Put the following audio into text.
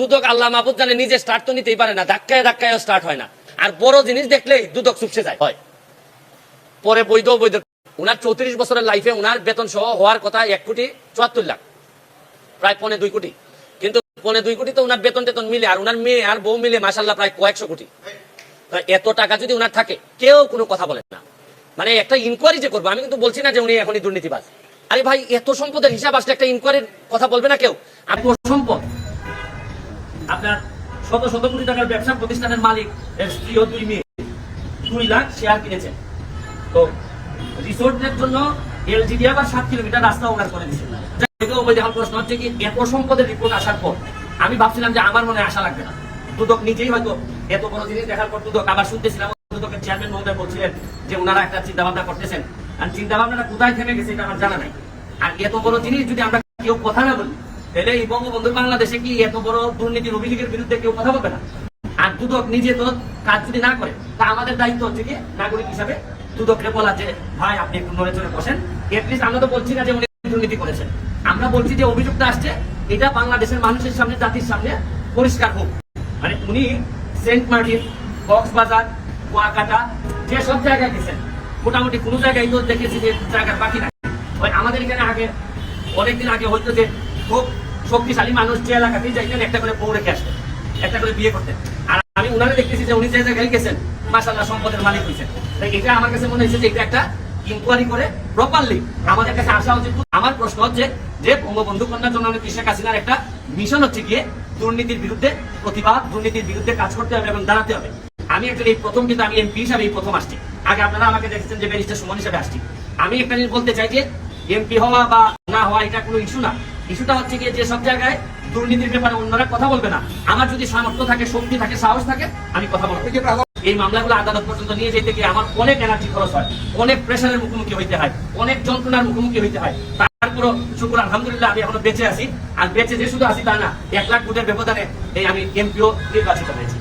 দুদক আল্লাহ মাহবুদ জানে নিজে স্টার্ট তো নিতেই পারে না ধাক্কায় ধাক্কায় স্টার্ট হয় না। আর বড় জিনিস দেখলেই দুদক চুপসে যায়। হয়। পরে বৈধ বৈধ উনার চৌত্রিশ বছরের লাইফে উনার বেতন সহ হওয়ার কথা এক কোটি চুয়াত্তর লাখ প্রায় পনে দুই কোটি। কিন্তু পনে দুই কোটি তো উনার বেতন টেতন মিলে আর উনার মেয়ে আর বউ মিলে মাসাল্লাহ প্রায় কয়েকশো কোটি। এত টাকা যদি উনার থাকে কেউ কোনো কথা বলেন না। মানে একটা ইনকোয়ারি যে করব আমি কিন্তু বলছি না যে উনি এখনই দুর্নীতিবাজ। আরে ভাই এত সম্পদের হিসাব আসলে একটা ইনকোয়ারির কথা বলবে না কেউ? আপনি সম্পদ? আপনার শত শত কোটি টাকার ব্যবসা প্রতিষ্ঠানের মালিক এর স্ত্রী ও দুই মেয়ে। দুই লাখ শেয়ার কিনেছেন। তো রিসোর্টের জন্য এলজিডি আবার সাত কিলোমিটার রাস্তা ওনার করে দিয়েছে এখন প্রশ্ন হচ্ছে কি, এত সম্পদের রিপোর্ট আসার পর আমি ভাবছিলাম যে আমার মনে আশা লাগবে না। দুদক নিজেই হয়তো এত বড় জিনিস দেখার পর দুদক, আবার শুনতেছিলাম দুদকের চেয়ারম্যান মহোদয় বলছিলেন যে ওনারা একটা চিন্তা ভাবনা করতেছেন। আর চিন্তা ভাবনাটা কোথায় থেমে গেছে এটা আমার জানা নাই। আর এত বড় জিনিস যদি আমরা কেউ কথা না বলি তাহলে এই বঙ্গবন্ধু বাংলাদেশে কি এত বড় দুর্নীতির অভিযোগের বিরুদ্ধে কেউ কথা বলবে না? আর দুদক নিজে তো কাজ যদি না করে, তা আমাদের দায়িত্ব হচ্ছে কি নাগরিক হিসাবে দুদককে বলা যে, ভাই, আপনি একটু নড়ে চড়ে বসেন। এটলিস্ট আমরা তো বলছি না যে উনি দুর্নীতি করেছেন। আমরা বলছি যে অভিযোগটা আসছে, এটা বাংলাদেশের মানুষের সামনে, জাতির সামনে পরিষ্কার হোক। মানে উনি সেন্ট মার্টিন, কক্সবাজার, কুয়াকাটা, যে সব জায়গায় গেছেন, মোটামুটি কোনো জায়গায় তো দেখেছি যে জায়গার বাকি নাই। আমাদের এখানে আগে, অনেকদিন আগে হয়তো যে খুব শক্তিশালী মানুষ যে এলাকাতেই যাইতেন একটা করে বউ রেখে আসতেন, একটা করে বিয়ে করতেন। আর আমি উনারে দেখতেছি যে উনি যে জায়গায় গেছেন মাসাল্লাহ সম্পদের মালিক হয়েছেন। তাই এটা আমার কাছে মনে হয়েছে যে এটা একটা ইনকোয়ারি করে প্রপারলি আমাদের কাছে আসা উচিত। আমার প্রশ্ন হচ্ছে যে বঙ্গবন্ধু কন্যা জননেত্রী শেখ হাসিনার একটা মিশন হচ্ছে গিয়ে দুর্নীতির বিরুদ্ধে প্রতিবাদ, দুর্নীতির বিরুদ্ধে কাজ করতে হবে এবং দাঁড়াতে হবে। আমি একটা এই প্রথম কিন্তু আমি এমপি হিসাবে এই প্রথম আসছি। আগে আপনারা আমাকে দেখেছেন যে ব্যারিস্টার সুমন হিসাবে আসছি। আমি একটা জিনিস বলতে চাই যে এমপি হওয়া বা না হওয়া এটা কোনো ইস্যু না। ইস্যুটা হচ্ছে গিয়ে যে সব জায়গায় দুর্নীতির ব্যাপারে অন্যরা কথা বলবে না। আমার যদি সামর্থ্য থাকে, শক্তি থাকে, সাহস থাকে, আমি কথা বলব। এই মামলাগুলো আদালত পর্যন্ত নিয়ে যেতে গিয়ে আমার অনেক এনার্জি খরচ হয়, অনেক প্রেশারের মুখোমুখি হইতে হয়, অনেক যন্ত্রণার মুখোমুখি হইতে হয়। তারপর শুক্র, আলহামদুলিল্লাহ, আমি এখনও বেঁচে আছি। আর বেঁচে যে শুধু আছি তা না, এক লাখ ভোটের ব্যবধানে এই আমি এমপিও নির্বাচিত হয়েছি।